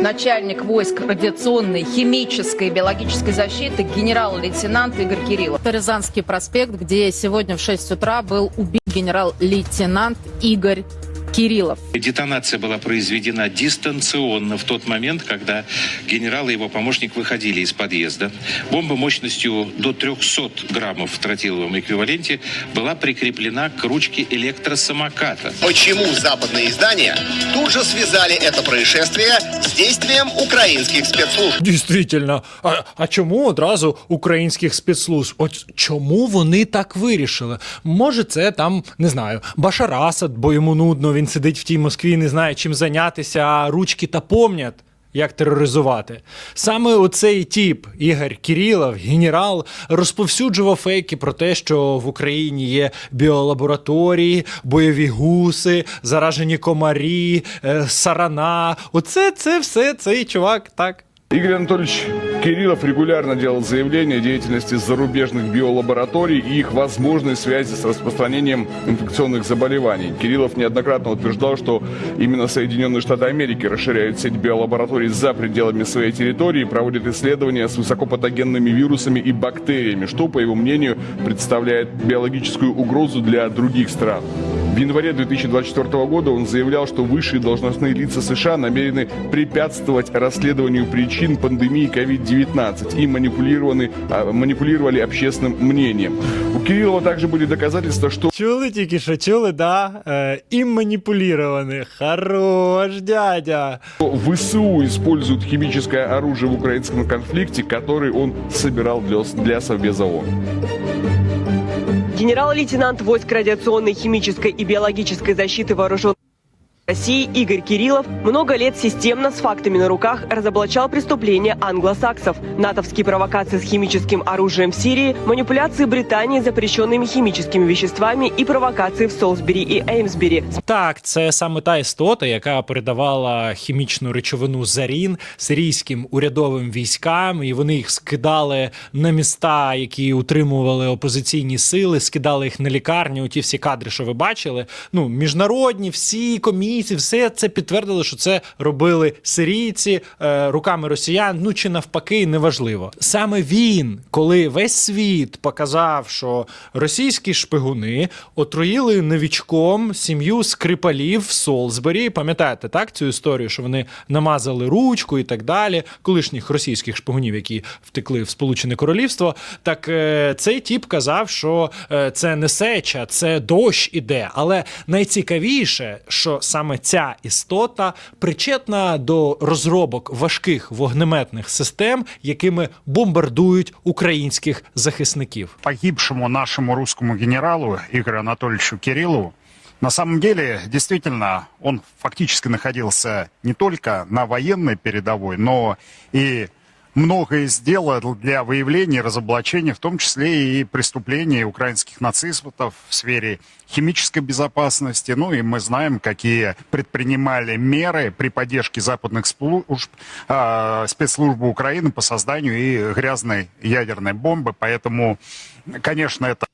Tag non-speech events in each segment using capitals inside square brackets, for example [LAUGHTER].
начальник войск радиационной, химической и биологической защиты генерал-лейтенант Игорь Кириллов. Это Рязанский проспект, где сегодня в 6 утра был убит генерал-лейтенант Игорь Кириллов. Детонация была произведена дистанционно в тот момент, когда генерал и его помощник выходили из подъезда. Бомба мощностью до 300 граммов в тротиловом эквиваленте была прикреплена к ручке электросамоката. Почему западные издания тут же связали это происшествие с действием украинских спецслужб? Дійсно, а, а чому одразу українських спецслужб? От чому вони так вирішили? Може, це там не знаю, Башар Асад, бо йому нудно, він сидить в тій Москві, не знає чим зайнятися, а ручки та помнять. Як тероризувати саме оцей тіп Ігор Кірілов, генерал, розповсюджував фейки про те, що в Україні є біолабораторії, бойові гуси, заражені комарі, е, сарана. Оце це все цей чувак так. Игорь Анатольевич Кириллов регулярно делал заявления о деятельности зарубежных биолабораторий и их возможной связи с распространением инфекционных заболеваний. Кириллов неоднократно утверждал, что именно Соединенные Штаты Америки расширяют сеть биолабораторий за пределами своей территории и проводят исследования с высокопатогенными вирусами и бактериями, что, по его мнению, представляет биологическую угрозу для других стран В январе 2024 года он заявлял, что высшие должностные лица США намерены препятствовать расследованию причин пандемии COVID-19 и манипулированы, а, манипулировали общественным мнением. У Кириллова также были доказательства, что Чули тільки що чули, да? Е, і маніпуліровані. Хорош, дядя. ВСУ используют химическое оружие в украинском конфликте, который он собирал для, для Совбеза ООН. Генерал-лейтенант войск радиационной, химической и биологической защиты вооруженных России Игорь Кириллов много лет системно с фактами на руках разоблачал преступления англосаксов, натовские провокации с химическим оружием в Сирии, манипуляции Британии запрещенными химическими веществами и провокации в Солсбери и Эймсбери. Так, це саме та істота, яка передавала хімічну речовину зарін сирійським урядовим військам, і вони їх скидали на міста, які утримували опозиційні сили, скидали їх на лікарні. Ті всі кадри, що ви бачили. Ну, міжнародні, всі комісії, все це підтвердили, що це робили сирійці е, руками росіян. Ну чи навпаки, неважливо. Саме він, коли весь світ показав, що російські шпигуни отруїли новічком сім'ю скрипалів в Солсбері. Пам'ятаєте так цю історію, що вони намазали ручку і так далі, колишніх російських шпигунів, які втекли в Сполучене Королівство. Так е, цей тіп казав, що е, це не сеча, це дощ іде. Але найцікавіше, що саме ця істота причетна до розробок важких вогнеметних систем, якими бомбардують українських захисників. погибшему нашему русскому генералу Игорю Анатольевичу Кириллову. На самом деле, действительно, он фактически находился не только на военной передовой, но и многое сделал для выявления и разоблачения, в том числе и преступлений украинских нацистов в сфере химической безопасности. Ну и мы знаем, какие предпринимали меры при поддержке западных служб, э, спецслужбы Украины по созданию и грязной ядерной бомбы. Поэтому, конечно, это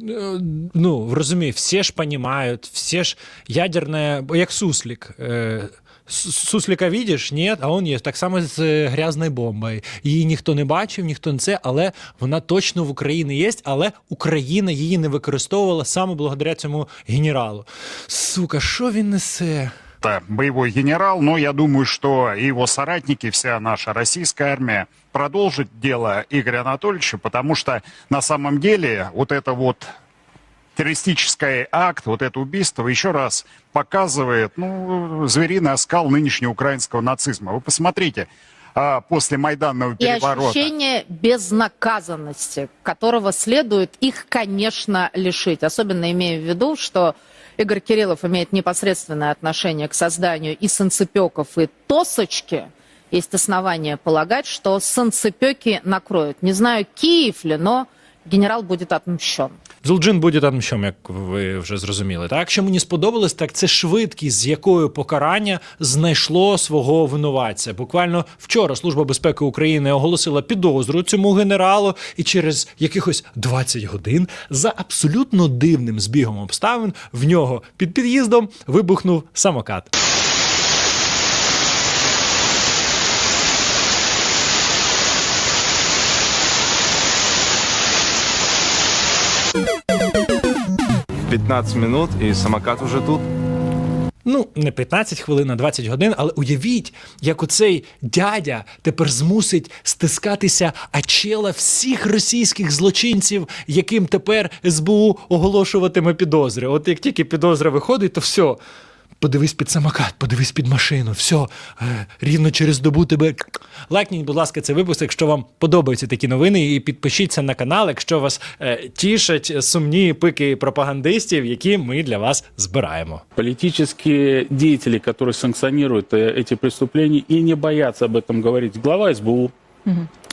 Е, Ну, розумію, всі ж понімають, всі ж ядерне, як суслик. Е, С- Суслика видиш? Ні, а он є. Так само з е, грязною бомбою. Її ніхто не бачив, ніхто не це, але вона точно в Україні є, але Україна її не використовувала саме благодаря цьому генералу. Сука, що він несе? это боевой генерал, но я думаю, и его соратники, вся наша российская армия продолжит дело Игоря Анатольевича, потому что на самом деле вот это вот террористический акт, вот это убийство еще раз показывает ну, звериный оскал нынешнего украинского нацизма. Вы посмотрите, а, после Майданного И переворота... ощущение безнаказанности, которого следует их, конечно, лишить. Особенно имея в виду, что Игорь Кириллов имеет непосредственное отношение к созданию и санцепеков, и тосочки. Есть основания полагать, что санцепеки накроют. Не знаю, Киев ли, но генерал будет отмщен. Золджин буде що, як ви вже зрозуміли. Так, що мені сподобалось, так це швидкість, з якою покарання знайшло свого винуватця. Буквально вчора Служба безпеки України оголосила підозру цьому генералу, і через якихось 20 годин за абсолютно дивним збігом обставин в нього під під'їздом вибухнув самокат. 15 минут і самокат уже тут. Ну, не 15 хвилин, а 20 годин, але уявіть, як оцей дядя тепер змусить стискатися ачела всіх російських злочинців, яким тепер СБУ оголошуватиме підозри. От як тільки підозра виходить, то все Подивись під самокат, подивись під машину, все, е, рівно через добу тебе. Лайкніть, будь ласка, цей випуск, якщо вам подобаються такі новини, і підпишіться на канал, якщо вас е, тішать сумні пики пропагандистів, які ми для вас збираємо. политические деятели, которые санкционируют э, эти преступления и не боятся об этом говорить. Глава СБУ,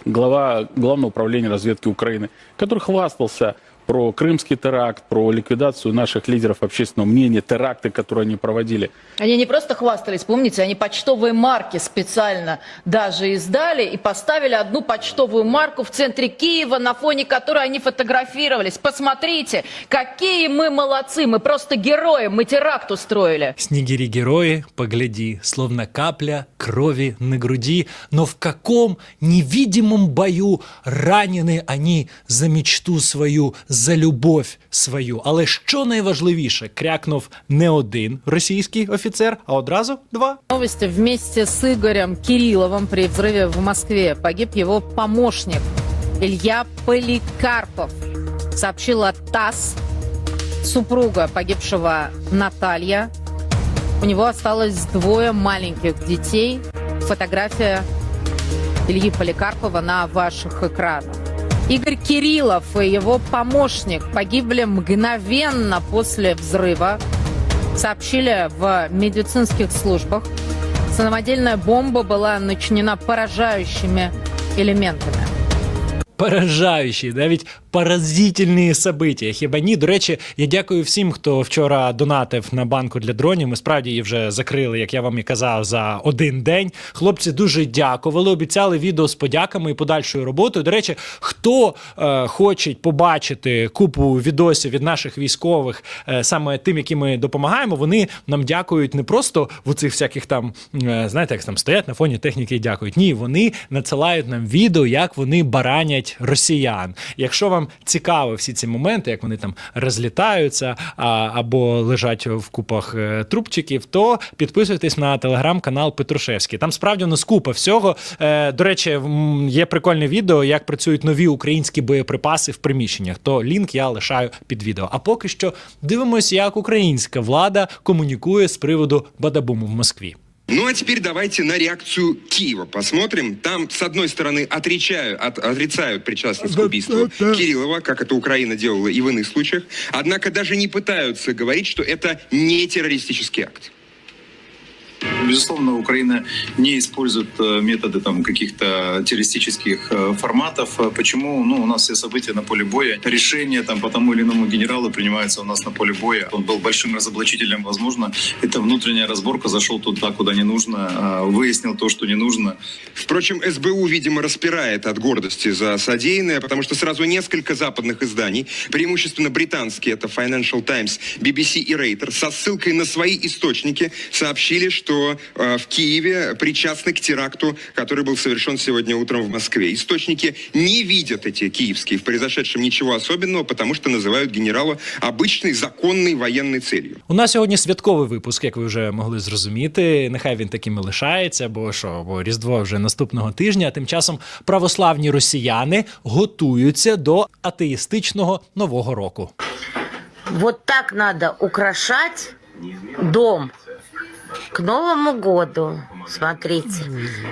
глава Главного управления разведки Украины, который хвастался про крымский теракт, про ликвидацию наших лидеров общественного мнения, теракты, которые они проводили. Они не просто хвастались, помните, они почтовые марки специально даже издали и поставили одну почтовую марку в центре Киева, на фоне которой они фотографировались. Посмотрите, какие мы молодцы, мы просто герои, мы теракт устроили. Снегири герои, погляди, словно капля крови на груди, но в каком невидимом бою ранены они за мечту свою, за любовь свою. Але що найважливіше, крякнув не один російський офіцер, а одразу два. Новости вместе с Игорем Кирилловым при взрыве в Москве погиб его помощник Илья Поликарпов. Сообщила ТАСС. Супруга погибшего Наталья. У него осталось двое маленьких детей. Фотография Ильи Поликарпова на ваших экранах. Игорь Кириллов и его помощник погибли мгновенно после взрыва. Сообщили в медицинских службах. Самодельная бомба была начинена поражающими элементами. Поражаючі, навіть поразительні события. Хіба ні? До речі, я дякую всім, хто вчора донатив на банку для дронів. Ми справді її вже закрили, як я вам і казав, за один день. Хлопці дуже дякували, обіцяли відео з подяками і подальшою роботою. До речі, хто е, хоче побачити купу відосів від наших військових, е, саме тим, яким ми допомагаємо, вони нам дякують не просто в цих всяких там, е, знаєте, як там стоять на фоні техніки і дякують. Ні, вони надсилають нам відео, як вони баранять росіян. Якщо вам цікаво всі ці моменти, як вони там розлітаються а, або лежать в купах е, трубчиків, то підписуйтесь на телеграм-канал Петрушевський. Там справді у нас купа всього. Е, до речі, є прикольне відео, як працюють нові українські боєприпаси в приміщеннях. То лінк я лишаю під відео. А поки що дивимося, як українська влада комунікує з приводу Бадабуму в Москві. Ну а теперь давайте на реакцию Киева посмотрим. Там, с одной стороны, отрицают, от- отрицают причастность к убийству Кириллова, как это Украина делала и в иных случаях. Однако даже не пытаются говорить, что это не террористический акт. Безусловно, Украина не использует э, методы там каких-то террористических э, форматов. Э, Почему? Ну, у нас все события на поле боя. Решения там по тому или иному генералу принимаются у нас на поле боя. Он был большим разоблачителем, возможно. Это внутренняя разборка, зашел туда, куда не нужно, выяснил то, что не нужно. Впрочем, СБУ, видимо, распирает от гордости за содеянное, потому что сразу несколько западных изданий, преимущественно британские, это Financial Times, BBC и Рейтер, со ссылкой на свои источники сообщили, что э, в Киеве причастны к теракту, который был совершен сегодня утром в Москве. Источники не видят эти киевские в произошедшем ничего особенного, потому что называют генерала обычной законной военной целью. У нас сьогодні святковий випуск, як ви вже могли зрозуміти. Нехай він таким і лишається, бо що, бо Різдво вже наступного тижня. А тим часом православні росіяни готуються до атеїстичного нового року. Вот так надо украшать дом К Новому году. Смотрите,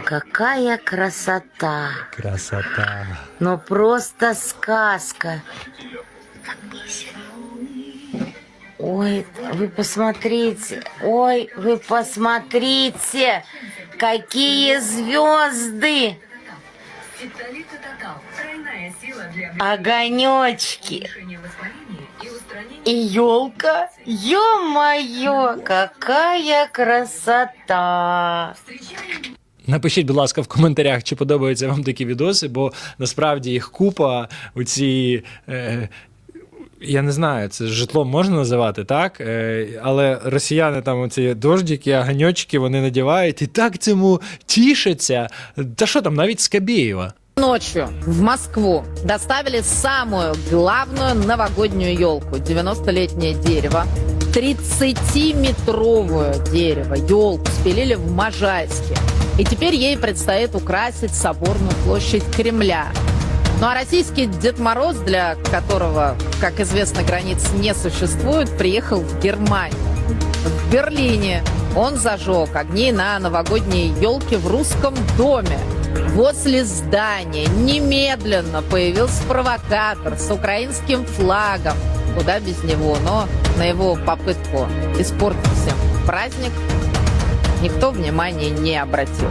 какая красота. Красота. Ну просто сказка. Ой, вы посмотрите, ой, вы посмотрите, какие звезды. Огонечки. И елка. Ё-моё, какая красота. Напишіть, будь ласка, в коментарях, чи подобаються вам такі відоси, бо насправді їх купа. Оці. Е, я не знаю, це житло можна називати, так? Е, але росіяни там оці дождики, аганьочки вони надівають і так цьому тішаться. Та що там, навіть Скабєєва. Ночью в Москву доставили самую главную новогоднюю елку. 90-летнее дерево. 30-метровое дерево, елку спилили в Можайске. И теперь ей предстоит украсить соборную площадь Кремля. Ну а российский Дед Мороз, для которого, как известно, границ не существует, приехал в Германию. В Берлине он зажег огни на новогодней елке в русском доме. Возле здания немедленно появился провокатор с украинским флагом. Куда без него, но на его попытку испортить всем праздник никто внимания не обратил.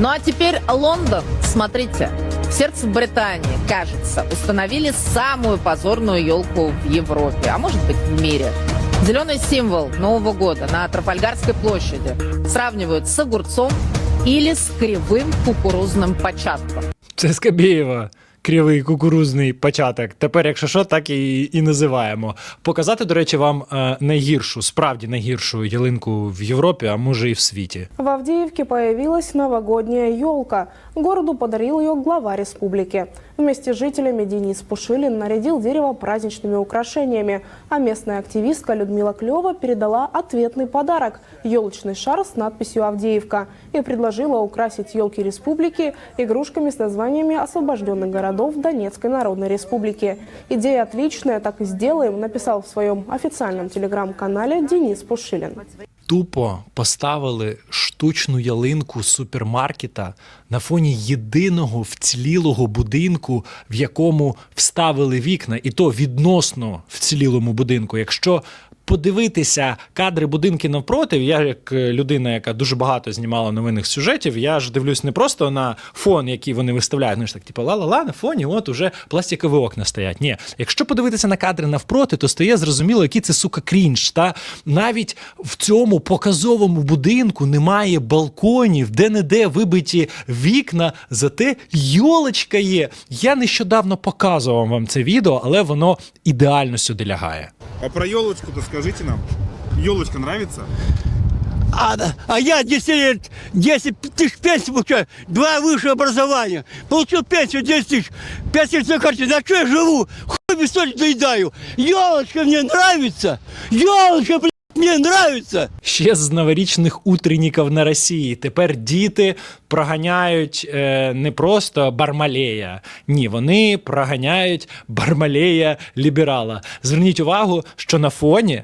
Ну а теперь Лондон. Смотрите, в сердце Британии, кажется, установили самую позорную елку в Европе, а может быть в мире. Зеленый символ Нового года на Трафальгарской площади сравнивают с огурцом или с кривым кукурузным початком. Це Скабєєва. Кривий кукурузний початок. Тепер, якщо що, так і, і називаємо. Показати, до речі, вам е, найгіршу, справді найгіршу ялинку в Європі, а може і в світі. В Авдеевке появилась новогодняя елка. Городу подарил ее глава республики. Вместе с жителями Денис Пушилин нарядил дерево праздничными украшениями, а местная активистка Людмила Клева передала ответный подарок – елочный шар с надписью «Авдеевка» и предложила украсить елки республики игрушками с названиями освобожденных городов Донецкой Народной Республики. Идея отличная, так и сделаем, написал в своем официальном телеграм-канале Денис Пушилин. Тупо поставили штучну ялинку супермаркета на фоні єдиного вцілілого будинку, в якому вставили вікна, і то відносно вцілілому будинку. Якщо подивитися кадри будинки навпроти, я як е, людина, яка дуже багато знімала новинних сюжетів, я ж дивлюсь не просто на фон, який вони виставляють, знаєш, так, типу, ла-ла-ла, на фоні, от уже пластикові окна стоять. Ні, якщо подивитися на кадри навпроти, то стає зрозуміло, який це сука крінж. Та навіть в цьому показовому будинку немає балконів, де-не-де вибиті вікна, зате йолочка є. Я нещодавно показував вам це відео, але воно ідеально сюди лягає. А про елочку-то скажите нам. Елочка нравится? А, а я 10 лет, 10 тысяч пенсий получаю, два высшее образования. Получил пенсию 10 тысяч, 5 лет на карте. На что я живу? Хуй без соли доедаю. Елочка мне нравится. Елочка, блядь, мне нравится. Ще з новорічних утренніків на Росії. Тепер діти проганяють е, не просто Бармалея. Ні, вони проганяють Бармалея ліберала. Зверніть увагу, що на фоні.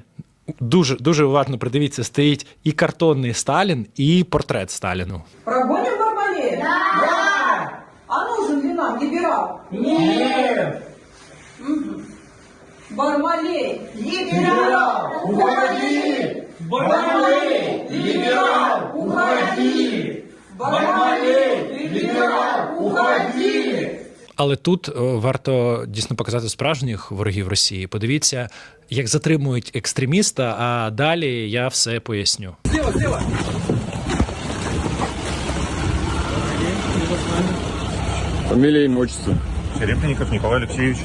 Дуже дуже уважно придивіться, стоїть і картонний Сталін, і портрет Сталіну. Прогоним Бармалея? Да! А нужен ли нам либерал? Нет! Бармалей! Либерал! Уходи! Бармалей! Либерал! Уходи! Бармалей! Либерал! Уходи! Але тут е, варто дійсно показати справжніх ворогів Росії. Подивіться, як затримують екстреміста. А далі я все поясню. Слева, слева! Фамилия, имя, отчество. Серебренников Николай Алексеевич.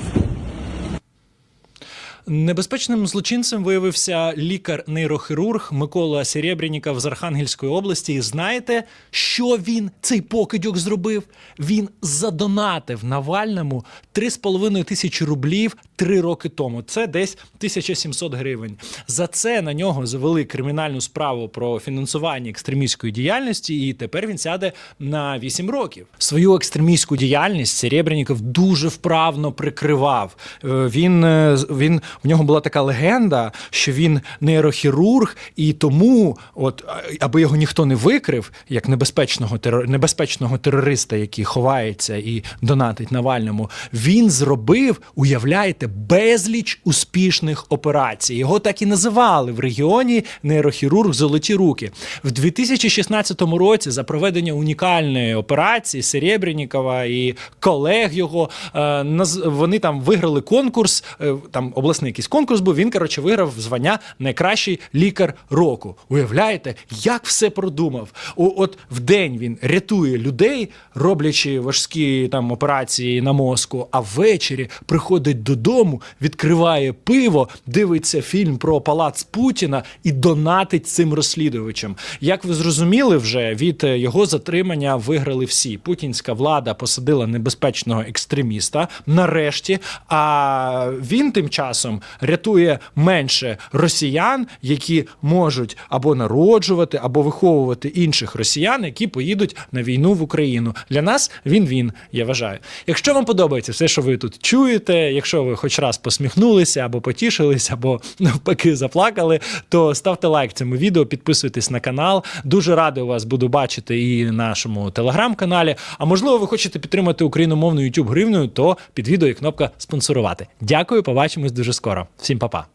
Небезпечним злочинцем виявився лікар-нейрохірург Микола Серебряніков з Архангельської області. І знаєте, що він цей покидьок зробив? Він задонатив Навальному 3,5 тисячі рублів три роки тому. Це десь 1700 гривень. За це на нього завели кримінальну справу про фінансування екстремістської діяльності, і тепер він сяде на 8 років. Свою екстремістську діяльність Серебряніков дуже вправно прикривав. Е, Він, е, він в нього була така легенда, що він нейрохірург, і тому, от аби його ніхто не викрив, як небезпечного терор... небезпечного терориста, який ховається і донатить Навальному, він зробив, уявляєте, безліч успішних операцій. Його так і називали в регіоні нейрохірург Золоті руки. В 2016 році за проведення унікальної операції Серебрянікова і колег його е, вони там виграли конкурс, е, там обласний якийсь конкурс був. Він коротше виграв звання найкращий лікар року. Уявляєте, як все продумав? О, от в день він рятує людей, роблячи важкі там операції на мозку. А ввечері приходить додому, відкриває пиво, дивиться фільм про палац Путіна і донатить цим розслідувачам. Як ви зрозуміли, вже від його затримання виграли всі. Путінська влада посадила небезпечного екстреміста нарешті. А він тим часом рятує менше росіян, які можуть або народжувати, або виховувати інших росіян, які поїдуть на війну в Україну. Для нас він він. Я вважаю. Якщо вам подобається все, що ви тут чуєте, якщо ви хоч раз посміхнулися або потішились, або [LAUGHS] навпаки заплакали, то ставте лайк цьому відео, підписуйтесь на канал. Дуже радий вас буду бачити і на нашому телеграм-каналі. А можливо, ви хочете підтримати україномовну YouTube гривною, то під відео є кнопка спонсорувати. Дякую, побачимось дуже скоро. Всім па-па.